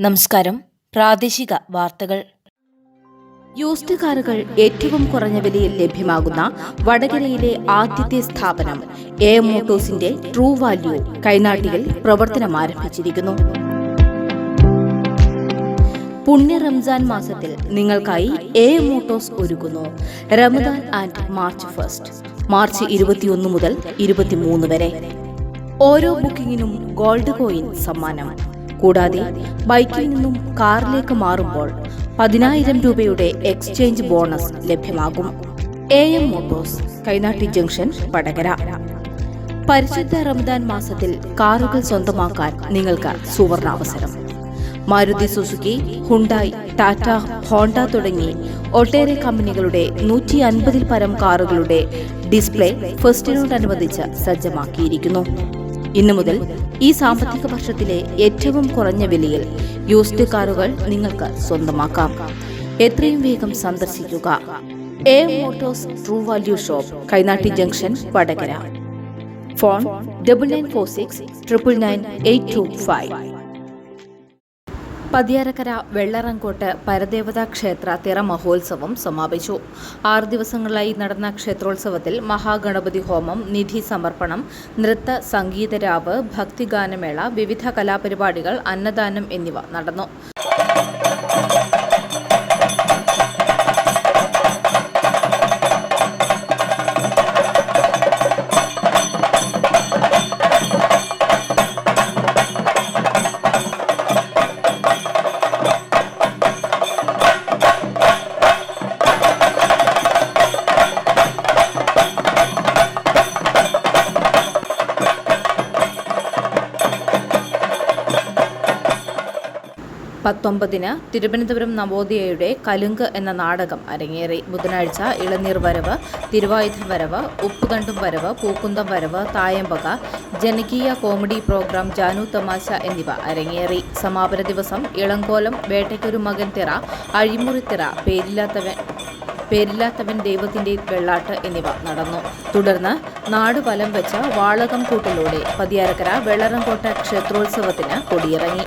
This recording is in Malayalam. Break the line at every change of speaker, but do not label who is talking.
നമസ്കാരം. പ്രാദേശിക വാർത്തകൾ.
യൂസ്ഡ് കാറുകൾ ഏറ്റവും കുറഞ്ഞ വിലയിൽ ലഭ്യമാകുന്ന വടകരയിലെ ആദ്യത്തെ സ്ഥാപനം എ മോട്ടോഴ്സിന്റെ ട്രൂ വാല്യൂ കൈനാട്ടിയിൽ പ്രവർത്തനം ആരംഭിച്ചിരിക്കുന്നു. പുണ്യ റംസാൻ മാസത്തിൽ നിങ്ങൾക്കായി എ മോട്ടോഴ്സ് ഒരുക്കുന്നു. Ramadan and March first March ഇരുപത്തിയൊന്ന് മുതൽ ഇരുപത്തിമൂന്ന് വരെ. ഓരോ ബുക്കിംഗിനും ഗോൾഡ് കോയിൻ സമ്മാനം. കൂടാതെ ബൈക്കിൽ നിന്നും കാറിലേക്ക് മാറുമ്പോൾ പതിനായിരം രൂപയുടെ എക്സ്ചേഞ്ച് ബോണസ് ലഭ്യമാകും. A M Motors Kainatti junction Vadakara. പരിശുദ്ധ റമദാൻ മാസത്തിൽ കാറുകൾ സ്വന്തമാക്കാൻ നിങ്ങൾക്ക് സുവർണാവസരം. Maruti Suzuki Hyundai Tata Honda തുടങ്ങി ഒട്ടേറെ കമ്പനികളുടെ നൂറ്റി അൻപതിൽ പരം കാറുകളുടെ ഡിസ്പ്ലേ ഫെസ്റ്റിനോടനുബന്ധിച്ച് സജ്ജമാക്കിയിരിക്കുന്നു. ഇന്നു മുതൽ ഈ സാമ്പത്തിക വർഷത്തിലെ ഏറ്റവും കുറഞ്ഞ വിലയിൽ യൂസ്ഡ് കാറുകൾ നിങ്ങൾക്ക് സ്വന്തമാക്കാം. എത്രയും വേഗം സന്ദർശിക്കുക. A Motors true value shop Kainatti junction Vadakara. Phone double nine four six triple nine eight two five Pathiyarakkara Vellarangott പരദേവതാ ക്ഷേത്ര തിറ മഹോത്സവം സമാപിച്ചു. ആറ് ദിവസങ്ങളായി നടന്ന ക്ഷേത്രോത്സവത്തിൽ മഹാഗണപതി ഹോമം നിധി സമർപ്പണം നൃത്ത സംഗീതരാവ് ഭക്തിഗാനമേള വിവിധ കലാപരിപാടികൾ അന്നദാനം എന്നിവ നടന്നു. പത്തൊമ്പതിന് തിരുവനന്തപുരം നവോദയയുടെ കലുങ്ക് എന്ന നാടകം അരങ്ങേറി. ബുധനാഴ്ച ഇളനീർ വരവ് തിരുവായുധ വരവ് ഉപ്പുതണ്ടും വരവ് പൂക്കുന്തം വരവ് തായമ്പക ജനകീയ കോമഡി പ്രോഗ്രാം ജാനു തമാശ എന്നിവ അരങ്ങേറി. സമാപന ദിവസം ഇളങ്കോലം വേട്ടയ്ക്കൊരു മകൻ തിറ അഴിമുറിത്തിറ പേരില്ലാത്തവൻ പേരില്ലാത്തവൻ ദൈവത്തിന്റെ വെള്ളാട്ട് എന്നിവ നടന്നു. തുടർന്ന് നാട് വലം വെച്ച വാളകം കൂട്ടിലൂടെ പതിയാരക്കര വെള്ളറംകോട്ട ക്ഷേത്രോത്സവത്തിന് കൊടിയിറങ്ങി.